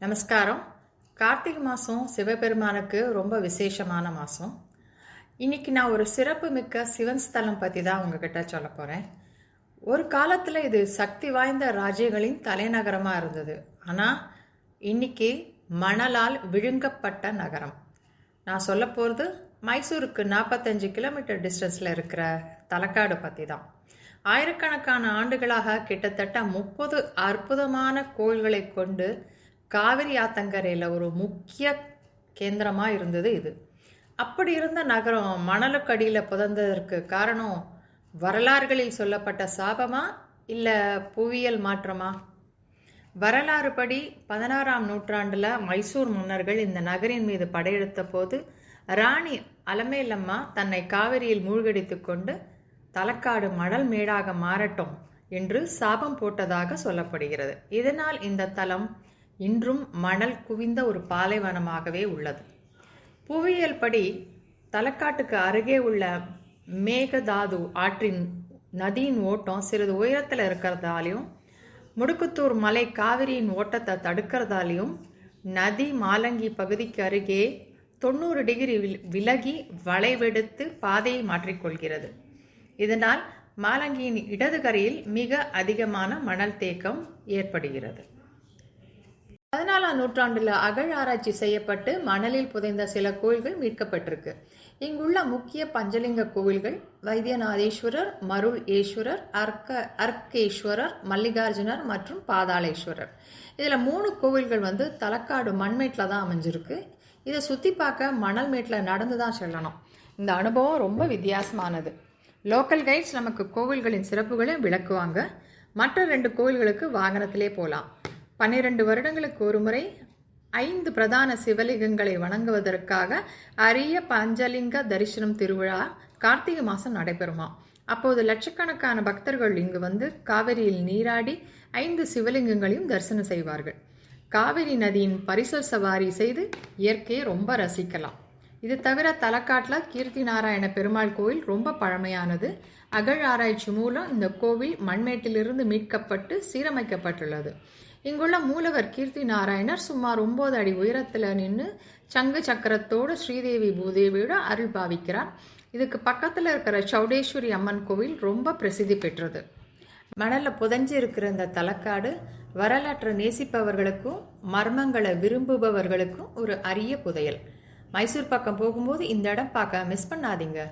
நமஸ்காரம். கார்த்திகை மாதம் சிவபெருமானுக்கு ரொம்ப விசேஷமான மாதம் இன்றைக்கி நான் ஒரு சிறப்பு மிக்க சிவன் ஸ்தலம் பற்றி தான் உங்ககிட்ட சொல்ல போகிறேன் ஒரு காலத்தில் இது சக்தி வாய்ந்த ராஜ்யங்களின் தலைநகரமாக இருந்தது. ஆனால் இன்னைக்கு மணலால் விழுங்கப்பட்ட நகரம். நான் சொல்ல போகிறது மைசூருக்கு நாற்பத்தஞ்சு கிலோமீட்டர் டிஸ்டன்ஸில் இருக்கிற தலக்காடு பற்றி தான் ஆயிரக்கணக்கான ஆண்டுகளாக கிட்டத்தட்ட முப்பது அற்புதமான கோயில்களை கொண்டு காவிரி ஆத்தங்கரையில் ஒரு முக்கிய கேந்திரமாக இருந்தது இது. அப்படி இருந்த நகரம் மணலுக்கடியில் புதந்ததற்கு காரணம் வரலாறுகளில் சொல்லப்பட்ட சாபமா இல்லை புவியியல் மாற்றமா? வரலாறு படி பதினாறாம் நூற்றாண்டில் மைசூர் மன்னர்கள் இந்த நகரின் மீது படையெடுத்த போது ராணி அலமேலம்மா தன்னை காவிரியில் மூழ்கடித்து கொண்டு தலக்காடு மணல் மேடாக மாறட்டும் என்று சாபம் போட்டதாக சொல்லப்படுகிறது. இதனால் இந்த தலம் இன்றும் மணல் குவிந்த ஒரு பாலைவனமாகவே உள்ளது. புவியியல் படி தலக்காட்டுக்கு அருகே உள்ள மேகதாது ஆற்றின் நதியின் ஓட்டம் சிறிது உயரத்தில் இருக்கிறதாலையும் முடுக்குத்தூர் மலை காவிரியின் ஓட்டத்தை தடுக்கிறதாலையும் நதி மாலங்கி பகுதிக்கு அருகே தொண்ணூறு டிகிரி விலகி வளைவெடுத்து பாதையை மாற்றிக்கொள்கிறது. இதனால் மாலங்கியின் இடது கரையில் மிக அதிகமான மணல் தேக்கம் ஏற்படுகிறது. பதினாலாம் நூற்றாண்டில் அகழ் ஆராய்ச்சி செய்யப்பட்டு மணலில் புதைந்த சில கோயில்கள் மீட்கப்பட்டிருக்கு. இங்குள்ள முக்கிய பஞ்சலிங்க கோவில்கள் வைத்தியநாதேஸ்வரர் மருள் ஈஸ்வரர் அர்க்க அர்க்கேஸ்வரர் மல்லிகார்ஜுனர் மற்றும் பாதாளேஸ்வரர். இதில் மூணு கோவில்கள் வந்து தலக்காடு மண்மேட்டில் தான் அமைஞ்சிருக்கு. இதை சுற்றி பார்க்க மணல் மேட்டில் நடந்து தான் செல்லணும். இந்த அனுபவம் ரொம்ப வித்தியாசமானது. லோக்கல் கைட்ஸ் நமக்கு கோவில்களின் சிறப்புகளையும் விளக்குவாங்க. மற்ற ரெண்டு கோவில்களுக்கு வாகனத்திலே போகலாம் பன்னிரண்டு வருடங்களுக்கு ஒருமுறை ஐந்து பிரதான சிவலிங்கங்களை வணங்குவதற்காக அரிய பஞ்சலிங்க தரிசனம் திருவிழா கார்த்திகை மாதம் நடைபெறுமா? அப்போது லட்சக்கணக்கான பக்தர்கள் இங்கு வந்து காவிரியில் நீராடி ஐந்து சிவலிங்கங்களையும் தரிசனம் செய்வார்கள். காவிரி நதியின் பரிசல் சவாரி செய்து இயற்கையை ரொம்ப ரசிக்கலாம். இது தவிர தலக்காட்டில் கீர்த்தி நாராயண பெருமாள் கோவில் ரொம்ப பழமையானது. அகழ் ஆராய்ச்சி மூலம் இந்த கோவில் மண்மேட்டிலிருந்து மீட்கப்பட்டு சீரமைக்கப்பட்டுள்ளது. இங்குள்ள மூலவர் கீர்த்தி நாராயணர் சுமார் ஒன்பது அடி உயரத்தில் நின்று சங்கு சக்கரத்தோடு ஸ்ரீதேவி பூதேவியோட அருள் பாவிக்கிறார். இதுக்கு பக்கத்தில் இருக்கிற சௌடேஸ்வரி அம்மன் கோவில் ரொம்ப பிரசித்தி பெற்றது. மணலில் புதஞ்சு இருக்கிற இந்த தலக்காடு வரலாற்றை நேசிப்பவர்களுக்கும் மர்மங்களை விரும்புபவர்களுக்கும் ஒரு அரிய புதையல். மைசூர் பக்கம் போகும்போது இந்த இடம் பார்க்க மிஸ் பண்ணாதீங்க.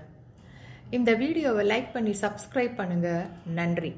இந்த வீடியோவை லைக் பண்ணி சப்ஸ்கிரைப் பண்ணுங்கள் நன்றி.